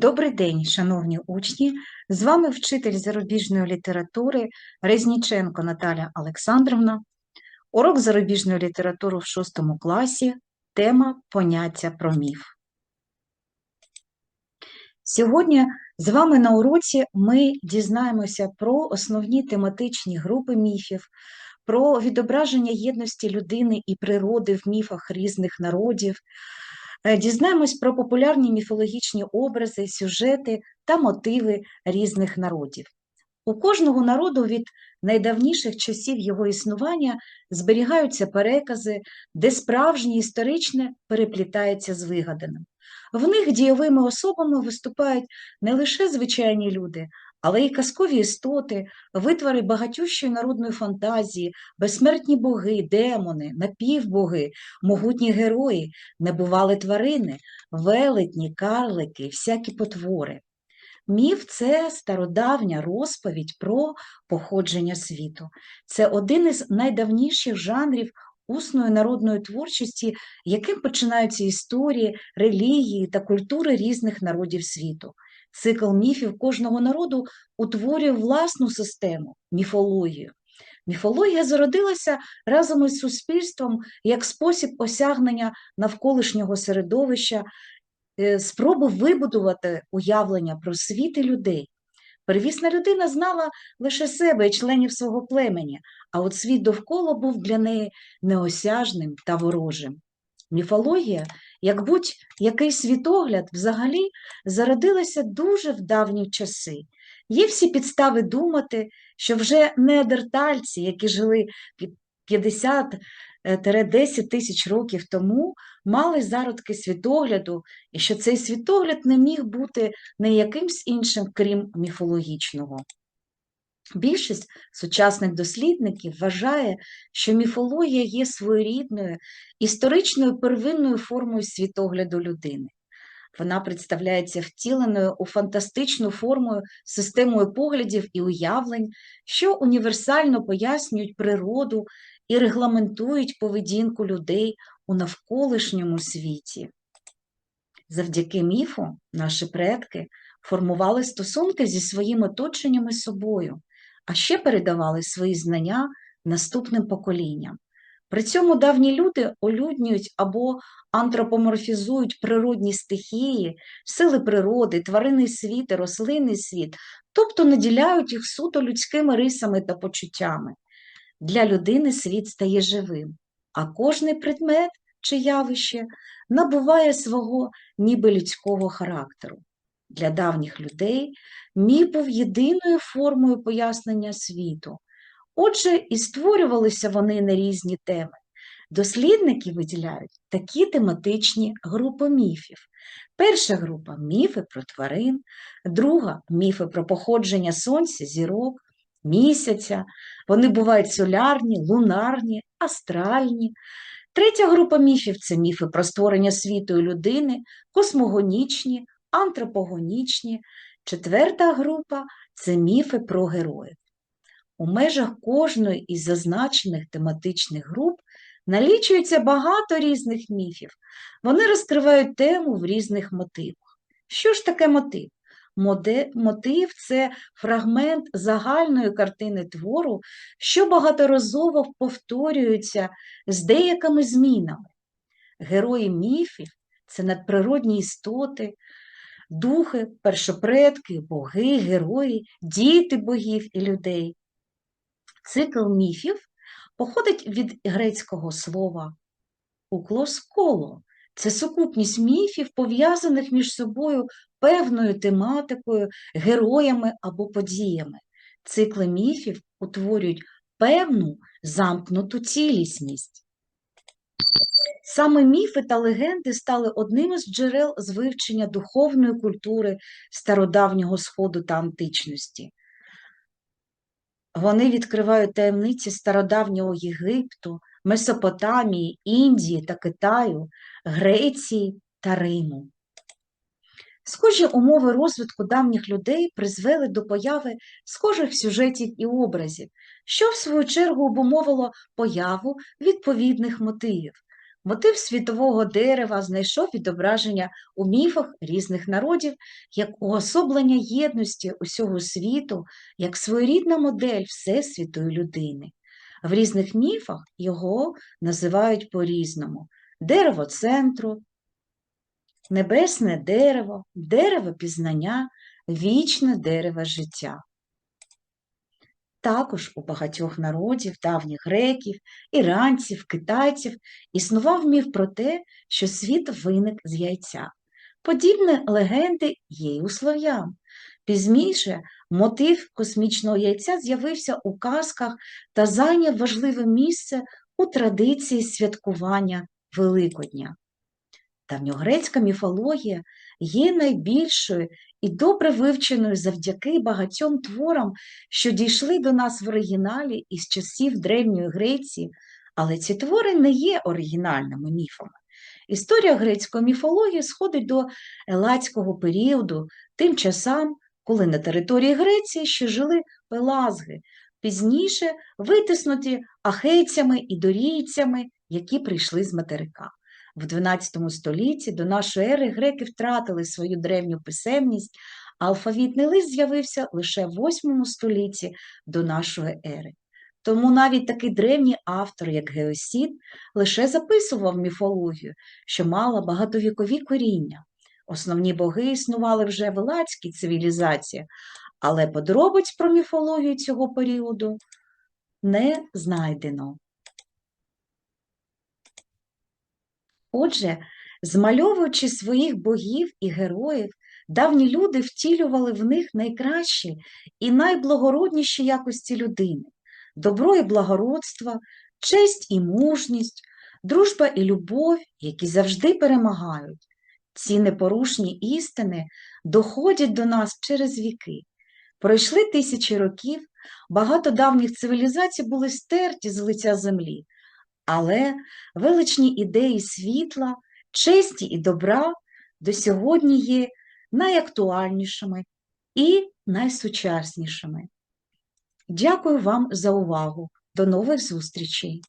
Добрий день, шановні учні! З вами вчитель зарубіжної літератури Резніченко Наталя Олександровна. Урок зарубіжної літератури в шостому класі. Тема поняття про міф. Сьогодні з вами на уроці ми дізнаємося про основні тематичні групи міфів, про відображення єдності людини і природи в міфах різних народів. Е, дізнаємось про популярні міфологічні образи, сюжети та мотиви різних народів. У кожного народу від найдавніших часів його існування зберігаються перекази, де справжнє історичне переплітається з вигаданим. В них дієвими особами виступають не лише звичайні люди, але й казкові істоти, витвори багатющої народної фантазії, безсмертні боги, демони, напівбоги, могутні герої, небували тварини, велетні, карлики, всякі потвори. Міф це стародавня розповідь про походження світу. Це один із найдавніших жанрів усної народної творчості, яким починаються історії, релігії та культури різних народів світу. Цикл міфів кожного народу утворює власну систему міфологію. Міфологія зародилася разом із суспільством як спосіб осягнення навколишнього середовища, е, спроби вибудувати уявлення про світ і людей. Первісна людина знала лише себе і членів свого племені, а от світ довкола був для неї неосяжним та ворожим. Міфологія, як будь-який світогляд, взагалі зародилася дуже в давні часи. Є всі підстави думати, що вже неадертальці, які жили 50 10 тисяч років тому мали зародки світогляду, і що цей світогляд не міг бути не якимсь іншим, крім міфологічного. Більшість сучасних дослідників вважає, що міфологія є своєрідною історичною первинною формою світогляду людини. Вона представляється втіленою у фантастичну форму системою поглядів і уявлень, що універсально пояснюють природу і регламентують поведінку людей у навколишньому світі. Завдяки міфу наші предки формували стосунки зі своїм оточенням і собою, а ще передавали свої знання наступним поколінням. При цьому давні люди олюднюють або антропоморфізують природні стихії, сили природи, тваринний світ і рослинний світ, тобто наділяють їх суто людськими рисами та почуттями. Для людини світ стає живим, а кожний предмет чи явище набуває свого ніби людського характеру. Для давніх людей мій був єдиною формою пояснення світу. Отже, і створювалися вони на різні теми. Дослідники виділяють такі тематичні групи міфів. Перша група міфи про тварин, друга міфи про походження сонця, зірок, місяця, вони бувають солярні, лунарні, астральні. Третя група міфів це міфи про створення світу і людини, космогонічні, антропогонічні. Четверта група це міфи про героїв. У межах кожної із зазначених тематичних груп налічується багато різних міфів. Вони розкривають тему в різних мотивах. Що ж таке мотив? Мотив це фрагмент загальної картини твору, що багаторазово повторюється з деякими змінами. Герої міфів це надприродні істоти, духи, першопредки, боги, герої, діти богів і людей. Цикл міфів походить від грецького слова уклос коло. Це сукупність міфів, пов'язаних між собою певною тематикою, героями або подіями. Цикли міфів утворюють певну замкнуту цілісність. Саме міфи та легенди стали одним із джерел з вивчення духовної культури стародавнього Сходу та античності. Вони відкривають таємниці стародавнього Єгипту, Месопотамії, Індії та Китаю, Греції та Риму. Схожі умови розвитку давніх людей призвели до появи схожих сюжетів і образів, що, в свою чергу, обумовило появу відповідних мотивів. Мотив світового дерева знайшов відображення у міфах різних народів як уособлення єдності усього світу, як своєрідна модель Всесвітої людини. В різних міфах його називають по-різному: дерево центру, небесне дерево, дерево пізнання, вічне дерево життя. Також у багатьох народів, давніх греків, іранців, китайців існував міф про те, що світ виник з яйця. Подібні легенди є й у слов'ян. Пізніше мотив космічного яйця з'явився у казках та зайняв важливе місце у традиції святкування Великодня. Давньогрецька міфологія є найбільшою і добре вивченою завдяки багатьом творам, що дійшли до нас в оригіналі із часів Древньої Греції, але ці твори не є оригінальними міфами. Історія грецької міфології сходить до елацького періоду, тим часам, коли на території Греції ще жили пелазги, пізніше витиснуті ахейцями і дорійцями, які прийшли з материка. В XII столітті до нашої ери греки втратили свою древню писемність, а алфавітний лист з'явився лише в VIII столітті до нашої ери. Тому навіть такий древній автор, як Геосід, лише записував міфологію, що мала багатовікові коріння. Основні боги існували вже в Елацькій цивілізації, але подробиць про міфологію цього періоду не знайдено. Отже, змальовуючи своїх богів і героїв, давні люди втілювали в них найкращі і найблагородніші якості людини добро і благородство, честь і мужність, дружба і любов, які завжди перемагають. Ці непорушні істини доходять до нас через віки. Пройшли тисячі років, багато давніх цивілізацій були стерті з лиця землі, але величні ідеї світла, честі і добра до сьогодні є найактуальнішими і найсучаснішими. Дякую вам за увагу. До нових зустрічей!